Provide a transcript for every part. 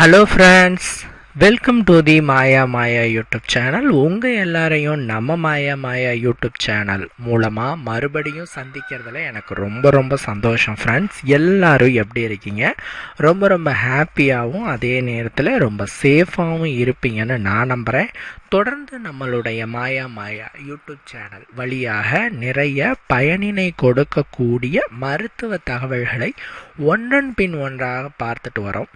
Hello friends welcome to the Maya Maya YouTube channel உங்கள் எல்லாரையும் நம்ம மாயா மாயா யூடியூப் சேனல் மூலமாக மறுபடியும் சந்திக்கிறதுல எனக்கு ரொம்ப ரொம்ப சந்தோஷம் ஃப்ரெண்ட்ஸ் எல்லோரும் எப்படி இருக்கீங்க? ரொம்ப ரொம்ப ஹாப்பியாகவும் அதே நேரத்தில் ரொம்ப சேஃபாகவும் இருப்பீங்கன்னு நான் நம்புகிறேன் தொடர்ந்து நம்மளுடைய மாயா மாயா யூடியூப் சேனல் வழியாக நிறைய பயனினை கொடுக்கக்கூடிய மருத்துவ தகவல்களை ஒன்றன் பின் ஒன்றாக பார்த்துட்டு வரோம்.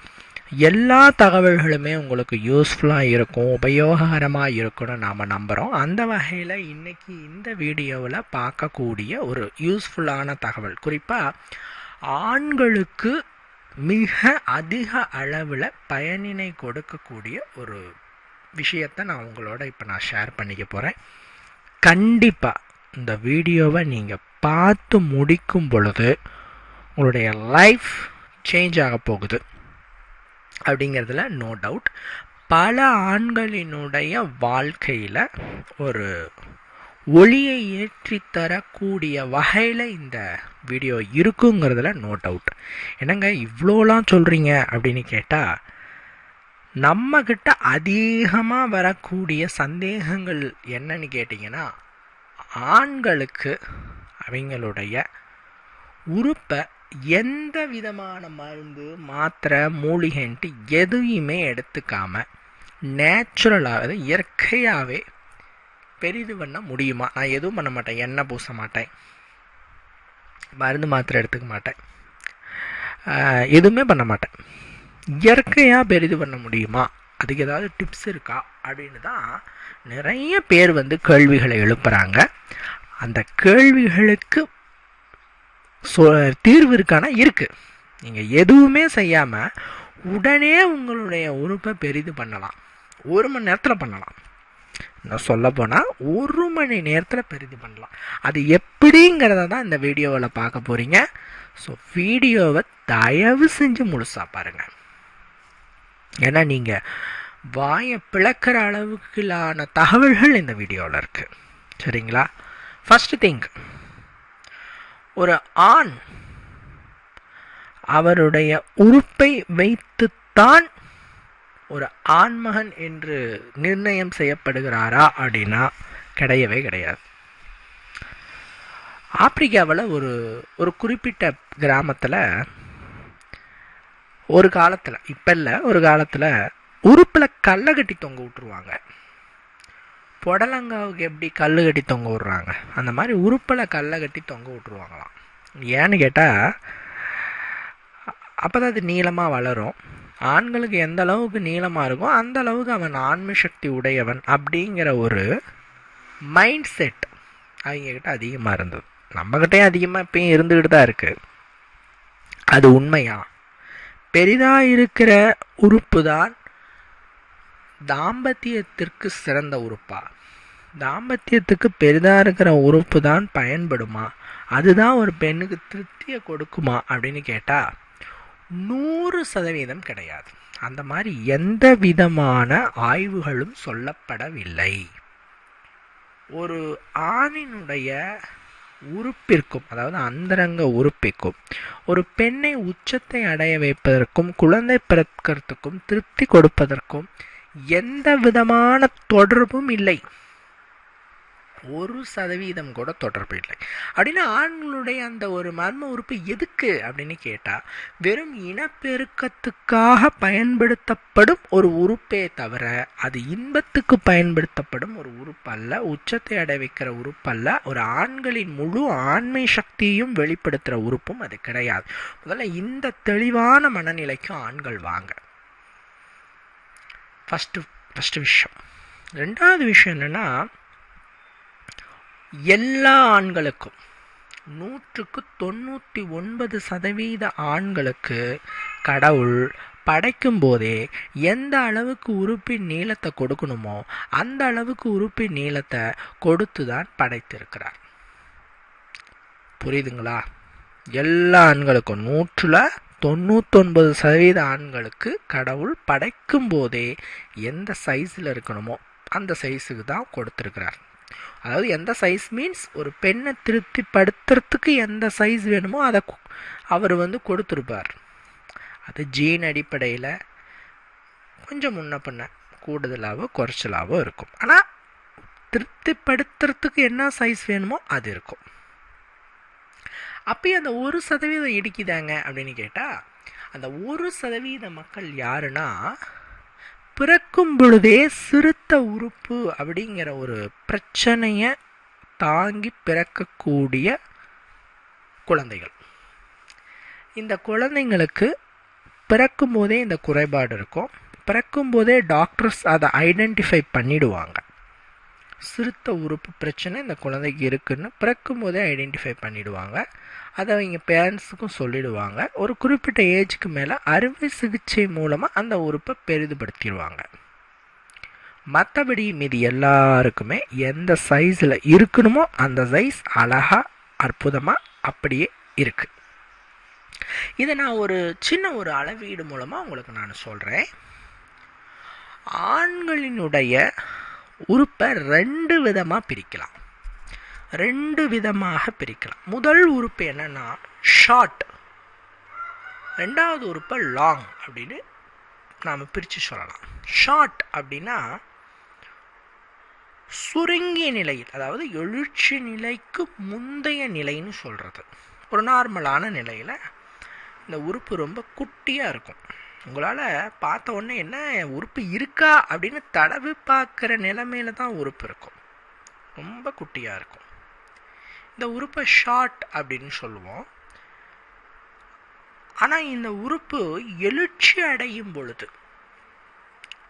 எல்லா தகவல்களுமே உங்களுக்கு யூஸ்ஃபுல்லாக இருக்கும் உபயோககரமாக இருக்கும்னு நாம் நம்புகிறோம் அந்த வகையில் இன்றைக்கி இந்த வீடியோவில் பார்க்கக்கூடிய ஒரு யூஸ்ஃபுல்லான தகவல். குறிப்பாக ஆண்களுக்கு மிக அதிக அளவில் பயனினை கொடுக்கக்கூடிய ஒரு விஷயத்தை நான் உங்களோட இப்போ நான் ஷேர் பண்ணிக்க போகிறேன் கண்டிப்பாக இந்த வீடியோவை நீங்கள் பார்த்து முடிக்கும் பொழுது உங்களுடைய லைஃப் சேஞ்ச் ஆக போகுது. அப்படிங்கிறதுல நோ டவுட் பல ஆண்களினுடைய வாழ்க்கையில் ஒரு ஒளியை ஏற்றி தரக்கூடிய வகையில் இந்த வீடியோ இருக்குங்கிறதுல நோ டவுட் என்னங்க இவ்வளோலாம் சொல்கிறீங்க அப்படின்னு கேட்டால் நம்மக்கிட்ட அதிகமாக வரக்கூடிய சந்தேகங்கள் என்னன்னு கேட்டிங்கன்னா ஆண்களுக்கு அவங்களுடைய உறுப்பை எந்த விதமான மருந்து மாத்திரை மூலிகைன்ட்டு எதையுமே எடுத்துக்காமல் நேச்சுரலாக இயற்கையாகவே பெரிது பண்ண முடியுமா? நான் எதுவும் பண்ண மாட்டேன். எண்ணெய் பூச மாட்டேன். மருந்து மாத்திரை எடுத்துக்க மாட்டேன். எதுவுமே பண்ண மாட்டேன். இயற்கையாக பெரிது பண்ண முடியுமா? அதுக்கு ஏதாவது டிப்ஸ் இருக்கா? அப்படின்னு தான் நிறைய பேர் வந்து கேள்விகளை எழுப்புகிறாங்க அந்த கேள்விகளுக்கு சொ தீர்வு இருக்கானா? இருக்குது நீங்கள் எதுவுமே செய்யாமல் உடனே உங்களுடைய உறுப்பை பெரிது பண்ணலாம். ஒரு மணி நேரத்தில் பண்ணலாம். நான் சொல்ல போனால் ஒரு மணி நேரத்தில் பெரிது பண்ணலாம். அது எப்படிங்கிறத தான் இந்த வீடியோவில் பார்க்க போகிறீங்க ஸோ வீடியோவை தயவு செஞ்சு முழுசாக பாருங்கள் ஏன்னா நீங்கள் வாயை பிளக்கிற அளவுக்குலான தகவல்கள் இந்த வீடியோவில் இருக்குது சரிங்களா? ஃபஸ்ட்டு திங்க் ஒரு ஆண் அவருடைய உறுப்பை வைத்துத்தான் ஒரு ஆண்மகன் என்று நிர்ணயம் செய்யப்படுகிறாரா அப்படின்னா கிடையவே கிடையாது. ஆப்பிரிக்காவில் ஒரு ஒரு குறிப்பிட்ட கிராமத்தில் ஒரு காலத்தில் இப்போ இல்லை ஒரு காலத்தில் உறுப்பில் கல்லை கட்டி தொங்க விட்டுருவாங்க. புடலங்காவுக்கு எப்படி கல் கட்டி தொங்க விட்றாங்க? அந்த மாதிரி உறுப்பில் கல்லை கட்டி தொங்க விட்ருவாங்களாம் ஏன்னு கேட்டால் அப்போ தான் அது நீளமாக வளரும். ஆண்களுக்கு எந்த அளவுக்கு நீளமாக இருக்கோ அந்த அளவுக்கு அவன் ஆன்ம சக்தி உடையவன் அப்படிங்கிற ஒரு மைண்ட் செட் அவங்கக்கிட்ட அதிகமாக இருந்தது. நம்மக்கிட்டே அதிகமாக இப்பயும் இருந்துக்கிட்டு தான் இருக்குது அது உண்மையா? பெரிதாக இருக்கிற உறுப்பு தான் தாம்பத்தியத்திற்கு சிறந்த உறுப்பா? தாம்பத்தியத்துக்கு பெரிதாக இருக்கிற உறுப்பு தான் பயன்படுமா? அதுதான் ஒரு பெண்ணுக்கு திருப்தியை கொடுக்குமா அப்படின்னு கேட்டால் நூறு சதவீதம் கிடையாது. அந்த மாதிரி எந்த விதமான ஆய்வுகளும் சொல்லப்படவில்லை. ஒரு ஆணினுடைய உறுப்பிற்கும் அதாவது அந்தரங்க உறுப்பிற்கும் ஒரு பெண்ணை உச்சத்தை அடைய வைப்பதற்கும் குழந்தை பிறக்கிறதுக்கும் திருப்தி கொடுப்பதற்கும் எந்த விதமான தொடர்பும் இல்லை. ஒரு சதவீதம் கூட தொடர்பு இல்லை. அப்படின்னா ஆண்களுடைய அந்த ஒரு மர்ம உறுப்பு எதுக்கு அப்படின்னு கேட்டால் வெறும் இனப்பெருக்கத்துக்காக பயன்படுத்தப்படும் ஒரு உறுப்பே தவிர அது இன்பத்துக்கு பயன்படுத்தப்படும் ஒரு உறுப்பல்ல உச்சத்தை அடை வைக்கிற உறுப்பல்ல ஒரு ஆண்களின் முழு ஆண்மை சக்தியையும் வெளிப்படுத்துகிற உறுப்பும் அது கிடையாது. முதல்ல இந்த தெளிவான மனநிலைக்கும் ஆண்கள் வாங்க. ஃபஸ்ட்டு ஃபஸ்ட்டு விஷயம். ரெண்டாவது விஷயம் என்னென்னா எல்லா ஆண்களுக்கும் நூற்றுக்கு தொண்ணூற்றி ஒன்பது சதவீத ஆண்களுக்கு கடவுள் படைக்கும் போதே எந்த அளவுக்கு உறுப்பின் நீளத்தை கொடுக்கணுமோ அந்த அளவுக்கு உறுப்பின் நீளத்தை கொடுத்து தான் படைத்திருக்கிறார். புரியுதுங்களா? எல்லா ஆண்களுக்கும் நூற்றில் தொண்ணூத்தொன்பது சதவீத ஆண்களுக்கு கடவுள் படைக்கும் போதே எந்த சைஸில் இருக்கணுமோ அந்த சைஸுக்கு தான் கொடுத்துருக்கிறார். அதாவது எந்த சைஸ் மீன்ஸ் ஒரு பெண்ணை திருப்திப்படுத்துறதுக்கு எந்த சைஸ் வேணுமோ அதை அவர் வந்து கொடுத்துருப்பார். அது ஜீன் அடிப்படையில் கொஞ்சம் முன்ன பின்ன கூடுதலாகவோ குறைச்சலாகவோ இருக்கும். ஆனால் திருப்திப்படுத்துறதுக்கு என்ன சைஸ் வேணுமோ அது இருக்கும். அப்பயும் அந்த ஒரு சதவீதம் இடிக்குதாங்க அப்படின்னு கேட்டால் அந்த ஒரு சதவீத மக்கள் யாருன்னா பிறக்கும் பொழுதே சிறுத்த உறுப்பு அப்படிங்கிற ஒரு பிரச்சனையை தாங்கி பிறக்கக்கூடிய குழந்தைகள். இந்த குழந்தைங்களுக்கு பிறக்கும் போதே இந்த குறைபாடு இருக்கும். பிறக்கும் போதே டாக்டர்ஸ் அதை ஐடென்டிஃபை பண்ணிடுவாங்க. சிறுத்த உறுப்பு பிரச்சனை இந்த குழந்தைக்கு இருக்குன்னு பிறக்கும் போதே ஐடென்டிஃபை பண்ணிவிடுவாங்க அதை அவங்க பேரண்ட்ஸுக்கும் சொல்லிடுவாங்க. ஒரு குறிப்பிட்ட ஏஜுக்கு மேலே அறுவை சிகிச்சை மூலமாக அந்த உறுப்பை பெரிதுபடுத்திடுவாங்க. மற்றபடி மீதி எல்லாருக்குமே எந்த சைஸில் இருக்கணுமோ அந்த சைஸ் அழகாக அற்புதமாக அப்படியே இருக்குது இதை நான் ஒரு சின்ன ஒரு அளவீடு மூலமாக உங்களுக்கு நான் சொல்கிறேன் ஆண்களினுடைய உறுப்பை ரெண்டு விதமாக பிரிக்கலாம். ரெண்டு விதமாக பிரிக்கலாம். முதல் உறுப்பு என்னன்னா ஷார்ட் ரெண்டாவது உறுப்பை லாங் அப்படின்னு நாம் பிரித்து சொல்லலாம். ஷார்ட் அப்படின்னா சுருங்கிய நிலையில் அதாவது எழுச்சி நிலைக்கு முந்தைய நிலைன்னு சொல்கிறது ஒரு நார்மலான நிலையில் இந்த உறுப்பு ரொம்ப குட்டியாக இருக்கும். உங்களால் பார்த்த உடனே என்ன உறுப்பு இருக்கா அப்படின்னு தடவி பார்க்குற நிலமையில தான் உறுப்பு இருக்கும். ரொம்ப குட்டியாக இருக்கும். இந்த உறுப்பை ஷார்ட் அப்படின்னு சொல்லுவோம். ஆனால் இந்த உறுப்பு எழுச்சி அடையும் பொழுது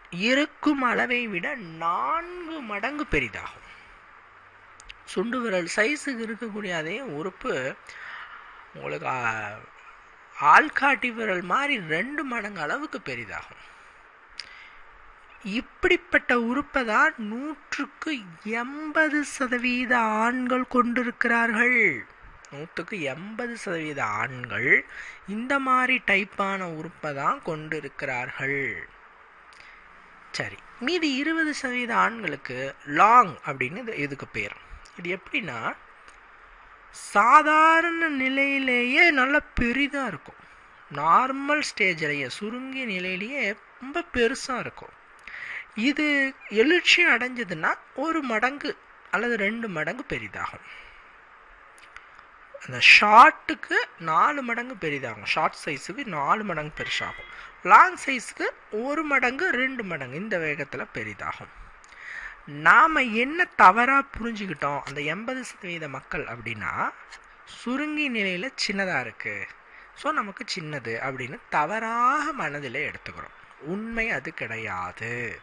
இருக்கும் அளவை விட நான்கு மடங்கு பெரிதாகும். சுண்டு விரல் சைஸுக்கு இருக்கக்கூடிய அதே உறுப்பு உங்களுக்கு ஆள்காட்டி விரல் மாதிரி ரெண்டு மடங்கு அளவுக்கு பெரிதாகும். இப்படிப்பட்ட உறுப்பை தான் நூற்றுக்கு எண்பது சதவீத ஆண்கள் கொண்டிருக்கிறார்கள். நூற்றுக்கு எண்பது சதவீத ஆண்கள் இந்த மாதிரி டைப்பான உறுப்பை தான் கொண்டிருக்கிறார்கள். சரி மீதி இருபது சதவீத ஆண்களுக்கு லாங் அப்படின்னு இது இதுக்கு பேர். இது எப்படின்னா சாதாரண நிலையிலேயே நல்லா பெரிதாக இருக்கும். நார்மல் ஸ்டேஜிலேயே சுருங்கிய நிலையிலேயே ரொம்ப பெருசாக இருக்கும். இது எழுச்சி அடைஞ்சதுன்னா ஒரு மடங்கு அல்லது ரெண்டு மடங்கு பெரிதாகும். அந்த ஷார்ட்டுக்கு நாலு மடங்கு பெரிதாகும். ஷார்ட் சைஸுக்கு நாலு மடங்கு பெருசாகும். லாங் சைஸுக்கு ஒரு மடங்கு ரெண்டு மடங்கு. இந்த வேகத்தில் பெரிதாகும். நாம் என்ன தவறாக புரிஞ்சுக்கிட்டோம் அந்த எண்பது சதவீத மக்கள் அப்படின்னா சுருங்கி நிலையில் சின்னதாக இருக்குது ஸோ நமக்கு சின்னது அப்படின்னு தவறாக மனதில் எடுத்துக்கிறோம். உண்மை அது கிடையாது.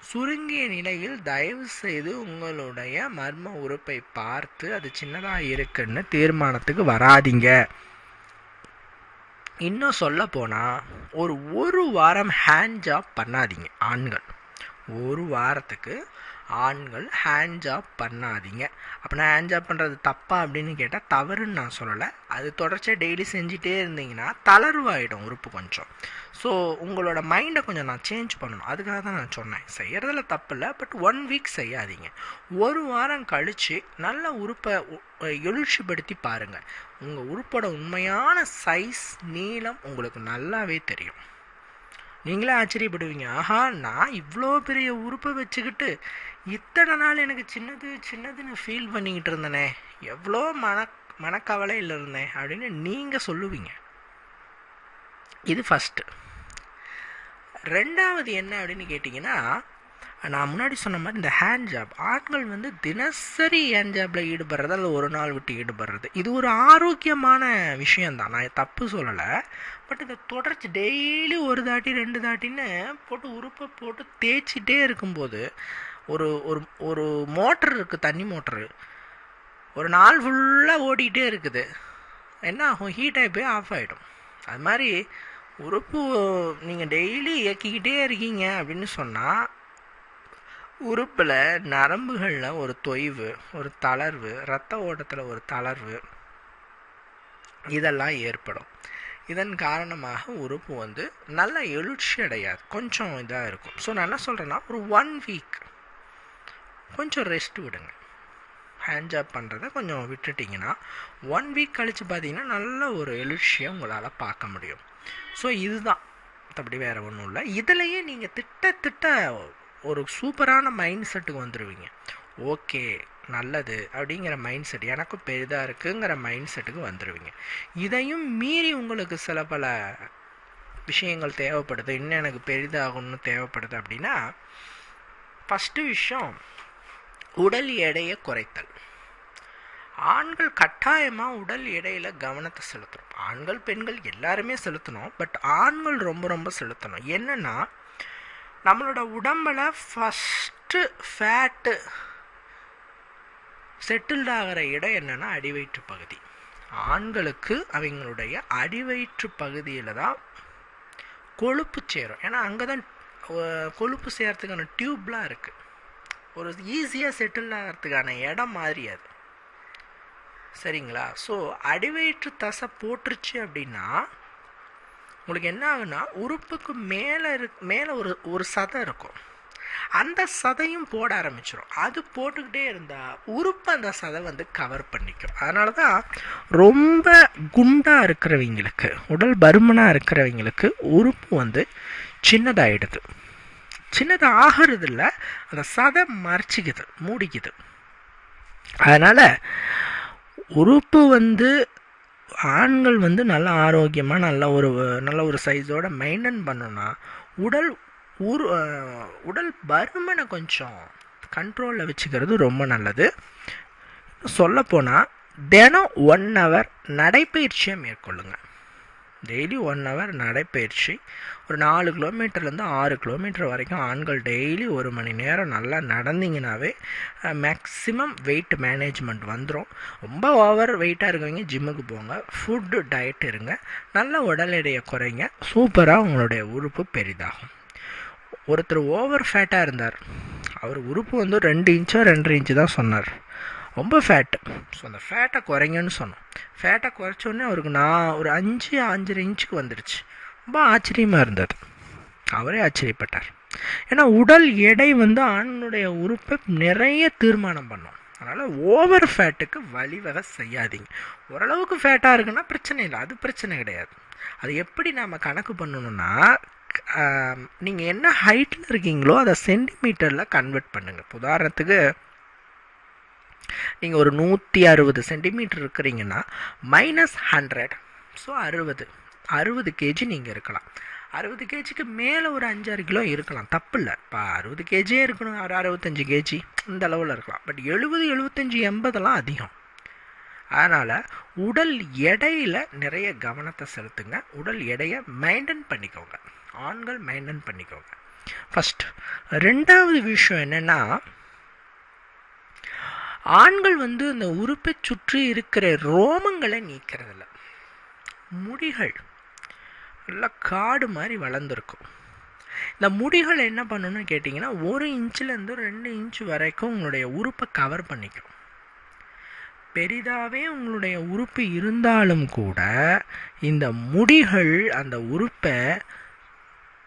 சுருங்கிய நிலையில் தயவு செய்து உங்களுடைய மர்ம உறுப்பை பார்த்து அது சின்னதாக இருக்குன்னு தீர்மானத்துக்கு வராதிங்க. இன்னும் சொல்ல போனால் ஒரு ஒரு வாரம் ஹேண்ட் ஜாப் பண்ணாதீங்க ஆண்கள். ஒரு வாரத்துக்கு ஆண்கள் ஹேண்ட் ஜாப் பண்ணாதீங்க. அப்படின்னா ஹேண்ட் ஜாப் பண்ணுறது தப்பா அப்படின்னு கேட்டால் தவறுன்னு நான் சொல்லலை. அது தொடர்ச்சியாக டெய்லி செஞ்சுட்டே இருந்தீங்கன்னா தளர்வாயிடும் உறுப்பு கொஞ்சம். ஸோ உங்களோட மைண்டை கொஞ்சம் நான் சேஞ்ச் பண்ணணும். அதுக்காக தான் நான் சொன்னேன். செய்கிறதுல தப்பு இல்லை பட் ஒன் வீக் செய்யாதீங்க. ஒரு வாரம் கழித்து நல்ல உறுப்பை எழுச்சிப்படுத்தி பாருங்கள் உங்கள் உறுப்போட உண்மையான சைஸ் நீளம் உங்களுக்கு நல்லாவே தெரியும். நீங்களே ஆச்சரியப்படுவீங்க. ஆஹா நான் இவ்வளோ பெரிய உறுப்பை வச்சுக்கிட்டு இத்தனை நாள் எனக்கு சின்னது சின்னதுன்னு ஃபீல் பண்ணிக்கிட்டு இருந்தனே. எவ்வளோ மன மனக்கவலையில் இருந்தேன் அப்படின்னு நீங்கள் சொல்லுவீங்க. இது ஃபஸ்ட்டு ரெண்டாவது என்ன அப்படின்னு கேட்டிங்கன்னா நான் முன்னாடி சொன்ன மாதிரி இந்த ஹேண்ட் ஜாப் ஆண்கள் வந்து தினசரி ஹேண்ட் ஜாப்பில் ஈடுபடுறது அல்லது ஒரு நாள் விட்டு ஈடுபடுறது. இது ஒரு ஆரோக்கியமான விஷயந்தான் நான் தப்பு சொல்லலை. பட் இதை தொடர்ச்சி டெய்லி ஒரு தாட்டி ரெண்டு தாட்டின்னு போட்டு உறுப்பை போட்டு தேய்ச்சிட்டே இருக்கும்போது ஒரு ஒரு ஒரு மோட்டர் இருக்குது தண்ணி மோட்டரு. ஒரு நாள் ஃபுல்லாக ஓடிக்கிட்டே இருக்குது. என்ன ஆகும்? ஹீட் ஆகி போய் ஆஃப் ஆகிடும் அது மாதிரி உறுப்பு நீங்கள் டெய்லி இயக்கிக்கிட்டே இருக்கீங்க அப்படின்னு சொன்னால் உறுப்பில் நரம்புகளில் ஒரு தொய்வு ஒரு தளர்வு இரத்த ஓட்டத்தில் ஒரு தளர்வு இதெல்லாம் ஏற்படும். இதன் காரணமாக உறுப்பு வந்து நல்லா எழுச்சி அடையாது. கொஞ்சம் இதாக இருக்கும். ஸோ நான் என்ன சொல்கிறேன்னா ஒரு ஒன் வீக் கொஞ்சம் ரெஸ்ட் விடுங்க. ஹேண்ட் ஜாப் பண்ணுறத கொஞ்சம் விட்டுட்டிங்கன்னா ஒன் வீக் கழித்து பார்த்தீங்கன்னா நல்ல ஒரு எழுச்சியை உங்களால் பார்க்க முடியும். ஸோ இதுதான். மற்றபடி வேறு ஒன்றும் இல்லை. இதுலேயே நீங்கள் திட்ட திட்ட ஒரு சூப்பரான மைண்ட் செட்டுக்கு வந்துடுவீங்க ஓகே நல்லது அப்படிங்கிற மைண்ட் செட் எனக்கும் பெரிதாக இருக்குங்கிற மைண்ட் செட்டுக்கு வந்துடுவீங்க இதையும் மீறி உங்களுக்கு சில பல விஷயங்கள் தேவைப்படுது. இன்னும் எனக்கு பெரிதாகணும்னு தேவைப்படுது அப்படின்னா ஃபஸ்ட்டு விஷயம் உடல் எடையை குறைத்தல். ஆண்கள் கட்டாயமாக உடல் எடையில் கவனத்தை செலுத்தணும். ஆண்கள் பெண்கள் எல்லாருமே செலுத்தணும். பட் ஆண்கள் ரொம்ப ரொம்ப செலுத்தணும். என்னென்னா நம்மளோட உடம்பில் ஃபஸ்ட்டு ஃபேட்டு செட்டில்ட் ஆகிற இடம் என்னென்னா அடிவயிற்று பகுதி. ஆண்களுக்கு அவங்களுடைய அடிவயிற்று பகுதியில் தான் கொழுப்பு சேரும். ஏன்னா அங்கே தான் கொழுப்பு சேர்கிறதுக்கான டியூப்லாம் இருக்குது ஒரு ஈஸியாக செட்டில் ஆகிறதுக்கான இடம் மாதிரி அது. சரிங்களா? ஸோ அடிவயிற்று தசை போட்டுருச்சு அப்படின்னா உங்களுக்கு என்ன ஆகுனா உறுப்புக்கு மேலே இரு மேலே ஒரு ஒரு சதை இருக்கும். அந்த சதையும் போட ஆரம்பிச்சிடும் அது போட்டுக்கிட்டே இருந்தால் உறுப்பு அந்த சதை வந்து கவர் பண்ணிக்கும். அதனால தான் ரொம்ப குண்டாக இருக்கிறவங்களுக்கு உடல் பருமனாக இருக்கிறவங்களுக்கு உறுப்பு வந்து சின்னதாகிடுது சின்னது ஆகிறது இல்லை அந்த சதை மறைச்சிக்குது மூடிக்குது. அதனால் உறுப்பு வந்து ஆண்கள் வந்து நல்ல ஆரோக்கியமாக நல்ல ஒரு நல்ல ஒரு சைஸோட மெயின்டைன் பண்ணோன்னா உடல் உரு உடல் பருமனை கொஞ்சம் கண்ட்ரோலில் வச்சுக்கிறது ரொம்ப நல்லது. சொல்லப்போனால் தினம் ஒன் ஹவர் நடைப்பயிற்சியை மேற்கொள்ளுங்கள் டெய்லி ஒன் ஹவர் நடைப்பயிற்சி ஒரு நாலு கிலோமீட்டர்லேருந்து ஆறு கிலோமீட்டர் வரைக்கும் ஆண்கள் டெய்லி ஒரு மணி நேரம் நல்லா நடந்தீங்கனாவே மேக்ஸிமம் வெயிட் மேனேஜ்மெண்ட் வந்துடும் ரொம்ப ஓவர் வெயிட்டாக இருக்கவங்க ஜிம்முக்கு போங்க. ஃபுட்டு டயட் இருங்க. நல்ல உடல் எடையை குறைங்க. சூப்பராக உங்களுடைய உறுப்பு பெரிதாகும். ஒருத்தர் ஓவர் ஃபேட்டாக இருந்தார். அவர் உறுப்பு வந்து ரெண்டு இன்ச்சோ ரெண்டரை இன்ச்சு தான் சொன்னார். ரொம்ப ஃபேட்டு ஸோ அந்த ஃபேட்டை குறைங்கன்னு சொன்னோம். ஃபேட்டை குறைச்சோடனே அவருக்கு நான் ஒரு அஞ்சு அஞ்சரை இன்ச்சுக்கு வந்துடுச்சு ரொம்ப ஆச்சரியமாக இருந்தது. அவரே ஆச்சரியப்பட்டார். ஏன்னா உடல் எடை வந்து ஆணுடைய உறுப்பை நிறைய தீர்மானம் பண்ணும். அதனால் ஓவர் ஃபேட்டுக்கு வழிவகை செய்யாதீங்க. ஓரளவுக்கு ஃபேட்டாக இருக்குன்னா பிரச்சனை இல்லை. அது பிரச்சனை கிடையாது. அது எப்படி நாம் கணக்கு பண்ணணும்னா நீங்கள் என்ன ஹைட்டில் இருக்கீங்களோ அதை சென்டிமீட்டரில் கன்வெர்ட் பண்ணுங்கள் உதாரணத்துக்கு நீங்கள் ஒரு நூற்றி அறுபது சென்டிமீட்டர் இருக்கிறீங்கன்னா மைனஸ் ஹண்ட்ரட் ஸோ அறுபது. அறுபது கேஜி நீங்கள் இருக்கலாம். அறுபது கேஜிக்கு மேலே ஒரு அஞ்சாறு கிலோ இருக்கலாம். தப்பு இல்லை. இப்போ அறுபது கேஜியே இருக்கணும். ஒரு அறுபத்தஞ்சு கேஜி இந்த அளவில் இருக்கலாம். பட் எழுபது எழுபத்தஞ்சி எண்பதெல்லாம் அதிகம். அதனால் உடல் எடையில் நிறைய கவனத்தை செலுத்துங்க. உடல் எடையை மெயின்டைன் பண்ணிக்கோங்க. ஆண்கள் மெயின்டைன் பண்ணிக்கோங்க. ஃபஸ்ட் ரெண்டாவது விஷயம் என்னென்னா ஆண்கள் வந்து அந்த உறுப்பை சுற்றி இருக்கிற ரோமங்களை நீக்கிறதில்ல. முடிகள். நல்லா காடு மாதிரி வளர்ந்துருக்கும். இந்த முடிகள் என்ன பண்ணணும்னு கேட்டிங்கன்னா ஒரு இன்ச்சிலேருந்து ரெண்டு இன்ச் வரைக்கும் உங்களுடைய உறுப்பை கவர் பண்ணிக்கும். பெரிதாகவே உங்களுடைய உறுப்பு இருந்தாலும் கூட இந்த முடிகள் அந்த உறுப்பை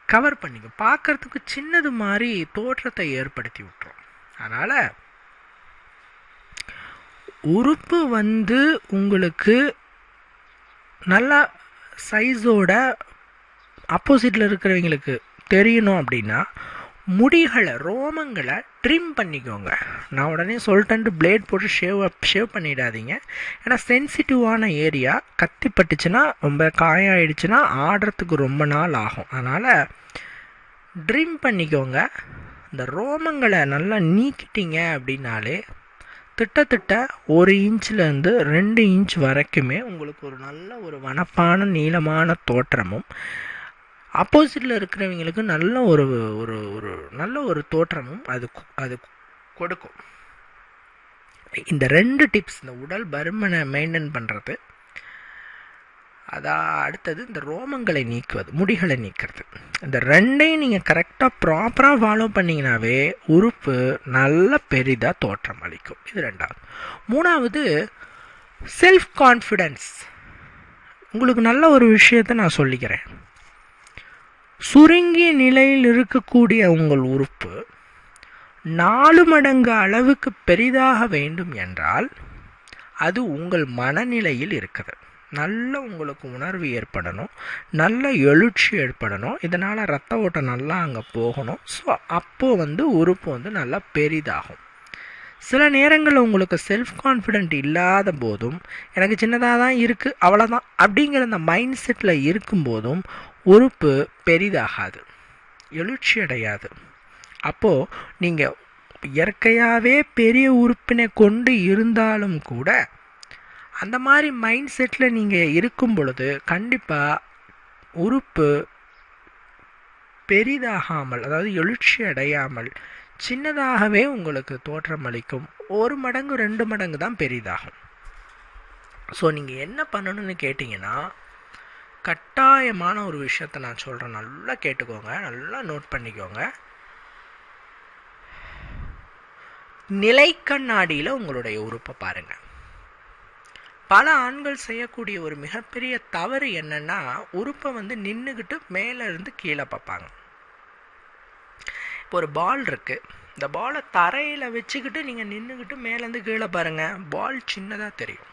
கவர் பண்ணிக்கும். பார்க்கறதுக்கு சின்னது மாதிரி தோற்றத்தை ஏற்படுத்தி விட்டுரும். அதனால் உறுப்பு வந்து உங்களுக்கு நல்லா சைஸோட ஆப்போசிட்டில் இருக்கிறவங்களுக்கு தெரியணும் அப்படின்னா முடிகளை ரோமங்களை ட்ரிம் பண்ணிக்கோங்க. நான் உடனே சொல்லிட்டேன்ட்டு பிளேட் போட்டு ஷேவ் ஷேவ் பண்ணிடாதீங்க. ஏன்னா சென்சிட்டிவான ஏரியா கத்தி பட்டுச்சுன்னா ரொம்ப காயம் ஆயிடுச்சுன்னா ஆடுறதுக்கு ரொம்ப நாள் ஆகும். அதனால் ட்ரிம் பண்ணிக்கோங்க. இந்த ரோமங்களை நல்லா நீக்கிட்டீங்க அப்படின்னாலே திட்டத்திட்ட ஒரு இன்ச்லேருந்து ரெண்டு இன்ச் வரைக்குமே உங்களுக்கு ஒரு நல்ல ஒரு வனப்பான நீளமான தோற்றமும் ஆப்போசிட்டில் இருக்கிறவங்களுக்கு நல்ல ஒரு ஒரு ஒரு நல்ல ஒரு தோற்றமும் அது அது கொடுக்கும். இந்த ரெண்டு டிப்ஸ் இந்த உடல் பருமனை மெயின்டைன் பண்ணுறது அதான் அடுத்தது இந்த ரோமங்களை நீக்குவது முடிகளை நீக்கிறது. இந்த ரெண்டையும் நீங்கள் கரெக்டாக ப்ராப்பராக ஃபாலோ பண்ணிங்கனாவே உறுப்பு நல்ல பெரிதாக தோற்றம் அளிக்கும். இது ரெண்டாவது. மூணாவது செல்ஃப் கான்ஃபிடென்ஸ் உங்களுக்கு நல்ல ஒரு விஷயத்தை நான் சொல்லிக்கிறேன். சுருங்கிய நிலையில் இருக்கக்கூடிய உங்கள் உறுப்பு நாலு மடங்கு அளவுக்கு பெரிதாக வேண்டும் என்றால் அது உங்கள் மனநிலையில் இருக்குது. நல்ல உங்களுக்கு உணர்வு ஏற்படணும் நல்ல எழுச்சி ஏற்படணும் இதனால் ரத்த ஓட்டம் நல்லா அங்கே போகணும். ஸோ அப்போது வந்து உறுப்பு வந்து நல்லா பெரிதாகும். சில நேரங்களில் உங்களுக்கு செல்ஃப் கான்ஃபிடென்ட் இல்லாத போதும் எனக்கு சின்னதாக தான் இருக்குது அவ்வளோதான் அப்படிங்கிற அந்த மைண்ட் செட்டில் இருக்கும்போதும் உறுப்பு பெரிதாகாது எழுச்சி அடையாது. அப்போது நீங்கள் இயற்கையாகவே பெரிய உறுப்பினை கொண்டு இருந்தாலும் கூட அந்த மாதிரி மைண்ட் செட்டில் நீங்கள் இருக்கும் பொழுது கண்டிப்பாக உறுப்பு பெரிதாகாமல் அதாவது எழுச்சி அடையாமல் சின்னதாகவே உங்களுக்கு தோற்றம் அளிக்கும். ஒரு மடங்கு ரெண்டு மடங்கு தான் பெரிதாகும். ஸோ நீங்கள் என்ன பண்ணணும்னு கேட்டிங்கன்னா கட்டாயமான ஒரு விஷயத்த நான் சொல்கிறேன் நல்லா கேட்டுக்கோங்க. நல்லா நோட் பண்ணிக்கோங்க. நிலை கண்ணாடியில் உங்களுடைய உறுப்பை பாருங்கள் பல ஆண்கள் செய்யக்கூடிய ஒரு மிகப்பெரிய தவறு என்னன்னா உறுப்பை வந்து நின்றுக்கிட்டு மேலே இருந்து கீழே பார்ப்பாங்க. இப்போ ஒரு பால் இருக்குது இந்த பாலை தரையில் வச்சுக்கிட்டு நீங்கள் நின்றுக்கிட்டு மேலேருந்து கீழே பாருங்கள் பால் சின்னதாக தெரியும்.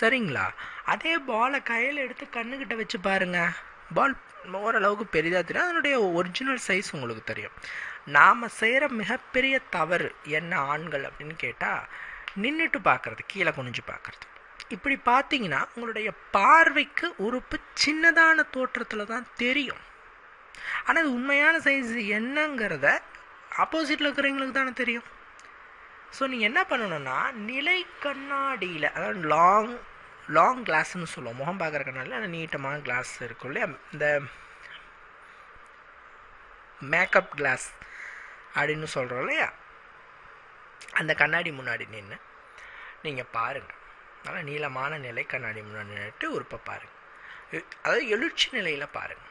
சரிங்களா? அதே பாலை கையில் எடுத்து கண்ணுக்கிட்ட வச்சு பாருங்கள் பால் ஓரளவுக்கு பெரிதாக தெரியும். அதனுடைய ஒரிஜினல் சைஸ் உங்களுக்கு தெரியும். நாம் செய்கிற மிகப்பெரிய தவறு என்ன ஆண்கள் அப்படின்னு கேட்டால் நின்றுட்டு பார்க்குறது கீழே குனிஞ்சு பார்க்குறது. இப்படி பார்த்தீங்கன்னா உங்களுடைய பார்வைக்கு உறுப்பு சின்னதான தோற்றத்தில் தான் தெரியும். ஆனால் அது உண்மையான சைஸ் என்னங்கிறத ஆப்போசிட்டில் இருக்கிறவங்களுக்கு தானே தெரியும். ஸோ நீங்கள் என்ன பண்ணணும்னா நிலை கண்ணாடியில் அதாவது லாங் லாங் கிளாஸ்ன்னு சொல்லுவோம். முகம் பார்க்குற கண்ணாடியில் நீட்டமான கிளாஸ் இருக்கும் இல்லையா? இந்த மேக்கப் கிளாஸ் அப்படின்னு சொல்கிறோம் இல்லையா? அந்த கண்ணாடி முன்னாடி நின்று நீங்கள் பாருங்கள் நல்லா நீளமான நிலை கண்ணாடி முன்னாடி நின்றுட்டு உறுப்பை பாருங்கள் அதாவது எழுச்சி நிலையில் பாருங்கள்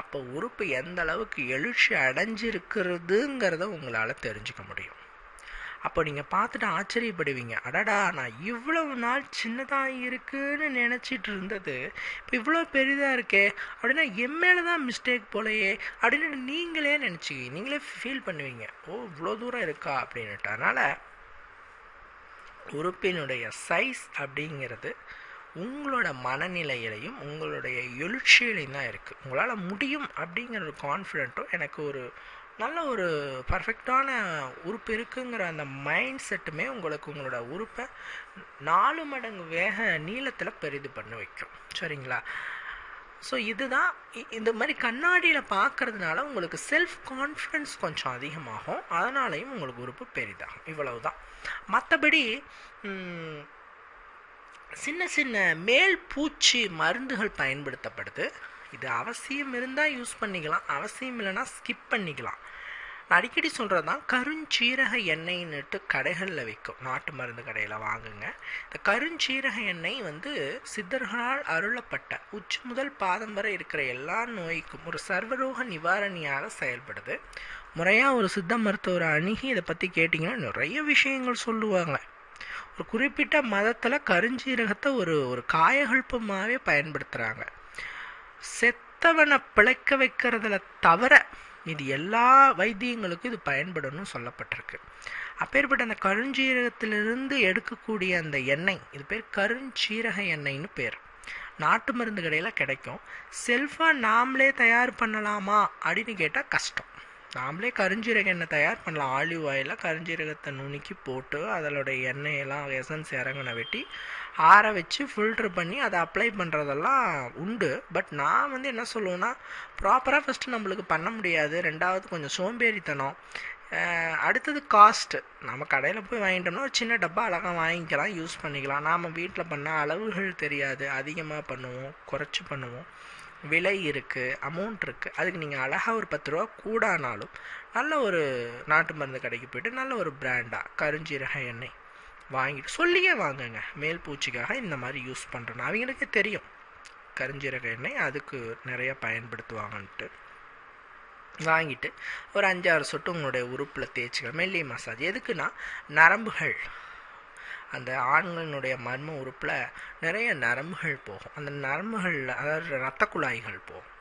அப்போ உறுப்பு எந்த அளவுக்கு எழுச்சி அடைஞ்சிருக்கிறதுங்கிறத உங்களால் தெரிஞ்சுக்க முடியும். அப்போ நீங்கள் பார்த்துட்டு ஆச்சரியப்படுவீங்க. அடடா நான் இவ்வளவு நாள் சின்னதாக இருக்குன்னு நினச்சிட்டு இருந்தது. இப்போ இவ்வளோ பெரிதாக இருக்கே அப்படின்னா என் மேலே தான் மிஸ்டேக் போலையே அப்படின்னு நீங்களே நினச்சி நீங்களே ஃபீல் பண்ணுவீங்க. ஓ இவ்வளோ தூரம் இருக்கா அப்படின்னுட்டு. அதனால் உறுப்பினுடைய சைஸ் அப்படிங்கிறது உங்களோட மனநிலையிலையும் உங்களுடைய எழுச்சியிலையும் தான் இருக்குது உங்களால் முடியும் அப்படிங்கிற ஒரு கான்ஃபிடென்ட்டும் எனக்கு ஒரு நல்ல ஒரு பர்ஃபெக்டான உறுப்பு இருக்குங்கிற அந்த மைண்ட் செட்டுமே உங்களுக்கு உங்களோட உறுப்பை நாலு மடங்கு வேக நீளத்தில் பெரிது பண்ண வைக்கும். சரிங்களா? ஸோ இதுதான் இந்த மாதிரி கண்ணாடியில் பார்க்கறதுனால உங்களுக்கு செல்ஃப் கான்ஃபிடென்ஸ் கொஞ்சம் அதிகமாகும். அதனாலையும் உங்களுக்கு உறுப்பு பெரிதாகும். இவ்வளவு தான் மற்றபடி சின்ன சின்ன மேல் பூச்சி மருந்துகள் பயன்படுத்தப்படுது. இது அவசியம் இருந்தால் யூஸ் பண்ணிக்கலாம். அவசியம் இல்லைன்னா ஸ்கிப் பண்ணிக்கலாம். நான் அடிக்கடி சொல்கிறது தான் கருஞ்சீரக எண்ணெய்னுட்டு கடைகளில் விற்கும் நாட்டு மருந்து கடையில் வாங்குங்க. இந்த கருஞ்சீரக எண்ணெய் வந்து சித்தர்களால் அருளப்பட்ட உச்சி முதல் பாதம் வரை இருக்கிற எல்லா நோய்க்கும் ஒரு சர்வரோக நிவாரணியாக செயல்படுது. முறையாக ஒரு சித்த மருத்துவரை அணுகி இதை பற்றி கேட்டிங்கன்னா நிறைய விஷயங்கள் சொல்லுவாங்க. ஒரு குறிப்பிட்ட மதத்தில் கருஞ்சீரகத்தை ஒரு ஒரு காயகல்பமாகவே பயன்படுத்துகிறாங்க செத்தவனை பிழைக்க வைக்கிறதுல தவிர இது எல்லா வைத்தியங்களுக்கும் இது பயன்படணும்னு சொல்லப்பட்டிருக்கு. அப்பேற்பட்ட அந்த கருஞ்சீரகத்திலிருந்து எடுக்கக்கூடிய அந்த எண்ணெய் இது பேர் கருஞ்சீரக எண்ணெய்னு பேர். நாட்டு மருந்து கடையில் கிடைக்கும். செல்ஃபாக நாமளே தயார் பண்ணலாமா அப்படின்னு கேட்டால் கஷ்டம். நாமளே கருஞ்சீரக எண்ணெய் தயார் பண்ணலாம். ஆலிவ் ஆயிலில் கருஞ்சீரகத்தை நுணுக்கி போட்டு அதனுடைய எண்ணெயெல்லாம் எசன்ஸ் இறங்கின வெட்டி ஆற வச்சு ஃபில்ட்ரு பண்ணி அதை அப்ளை பண்ணுறதெல்லாம் உண்டு. பட் நான் வந்து என்ன சொல்லுவேன்னா ப்ராப்பராக ஃபஸ்ட்டு நம்மளுக்கு பண்ண முடியாது. ரெண்டாவது கொஞ்சம் சோம்பேறித்தனம். அடுத்தது காஸ்ட்டு நம்ம கடையில் போய் வாங்கிட்டோம்னா ஒரு சின்ன டப்பா அழகாக வாங்கிக்கலாம் யூஸ் பண்ணிக்கலாம். நாம் வீட்டில் பண்ணால் அளவுகள் தெரியாது. அதிகமாக பண்ணுவோம் குறைச்சி பண்ணுவோம். விலை இருக்குது அமௌண்ட் இருக்குது அதுக்கு நீங்கள் அழகாக ஒரு பத்து ரூபா கூடானாலும் நல்ல ஒரு நாட்டு மருந்து கடைக்கு போய்ட்டு நல்ல ஒரு பிராண்டாக கருஞ்சீரக எண்ணெய். வாங்கிட்டு சொல்லியே வாங்குங்க. மேல் பூச்சிக்காக இந்த மாதிரி யூஸ் பண்ணுறேன் அவங்களுக்கே தெரியும். கருஞ்சீரக எண்ணெய் அதுக்கு நிறைய பயன்படுத்துவாங்கன்ட்டு. வாங்கிட்டு ஒரு அஞ்சாறு சொட்டு உங்களுடைய உறுப்பில் தேய்ச்சிக்கலாம். மெல்லிய மசாஜ் எதுக்குன்னா நரம்புகள். அந்த ஆண்களினுடைய மர்ம உறுப்பில் நிறைய நரம்புகள் போகும். அந்த நரம்புகளில் அதாவது ரத்த குழாய்கள் போகும்.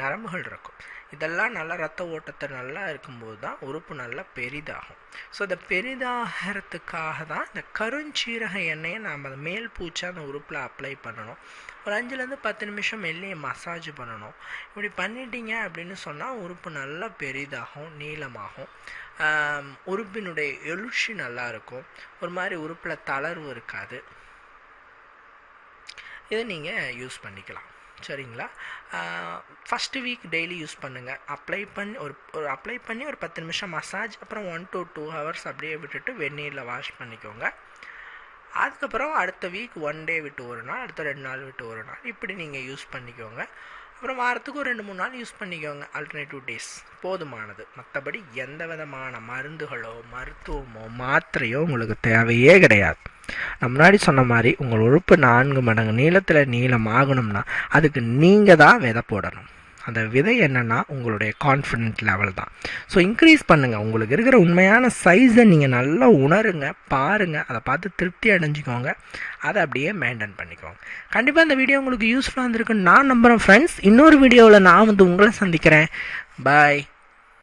நரம்புகள் இருக்கும். இதெல்லாம் நல்லா ரத்த ஓட்டத்தை நல்லா இருக்கும்போது தான் உறுப்பு நல்லா பெரிதாகும். ஸோ இந்த பெரிதாகிறதுக்காக தான் இந்த கருஞ்சீரக எண்ணெயை நாம் அந்த மேல் பூச்சி அந்த உறுப்பில் அப்ளை பண்ணணும். ஒரு அஞ்சுலேருந்து பத்து நிமிஷம் மெல்லிய மசாஜ் பண்ணணும். இப்படி பண்ணிட்டீங்க அப்படின்னு சொன்னால் உறுப்பு நல்லா பெரிதாகும் நீளமாகும். உறுப்பினுடைய எழுச்சி நல்லா இருக்கும். ஒரு மாதிரி உறுப்பில் தளர்வு இருக்காது. இதை நீங்கள் யூஸ் பண்ணிக்கலாம். சரிங்களா? ஃபஸ்ட்டு வீக் டெய்லி யூஸ் பண்ணுங்கள் அப்ளை பண்ணி ஒரு ஒரு அப்ளை பண்ணி ஒரு பத்து நிமிஷம் மசாஜ் அப்புறம் ஒன் டு டூ ஹவர்ஸ் அப்படியே விட்டுட்டு வெந்நீரில் வாஷ் பண்ணிக்கோங்க. அதுக்கப்புறம் அடுத்த வீக் ஒன் டே விட்டு ஒரு நாள் அடுத்த ரெண்டு நாள் விட்டு ஒரு நாள் இப்படி நீங்கள் யூஸ் பண்ணிக்கோங்க. அப்புறம் வாரத்துக்கு ஒரு ரெண்டு மூணு நாள் யூஸ் பண்ணிக்கோங்க. ஆல்டர்னேட்டிவ் டேஸ் போதுமானது. மற்றபடி எந்த விதமான மருந்துகளோ மருத்துவமோ மாத்திரையோ உங்களுக்கு தேவையே கிடையாது. நான் முன்னாடி சொன்ன மாதிரி உங்கள் உறுப்பு நான்கு மடங்கு நீளத்தில் நீளம் ஆகணும்னா அதுக்கு நீங்கள் தான் விதை போடணும். அந்த விதை என்னன்னா உங்களுடைய கான்ஃபிடென்ட் லெவல் தான். ஸோ இன்க்ரீஸ் பண்ணுங்கள் உங்களுக்கு இருக்கிற உண்மையான சைஸை நீங்கள் நல்லா உணருங்க பாருங்கள் அதை பார்த்து திருப்தி அடைஞ்சிக்கோங்க. அதை அப்படியே மெயின்டைன் பண்ணிக்கோங்க. கண்டிப்பாக இந்த வீடியோ உங்களுக்கு யூஸ்ஃபுல்லாக இருந்திருக்குன்னு நான் நம்புகிறேன் ஃப்ரெண்ட்ஸ் இன்னொரு வீடியோவில் நான் வந்து உங்களை சந்திக்கிறேன். பாய்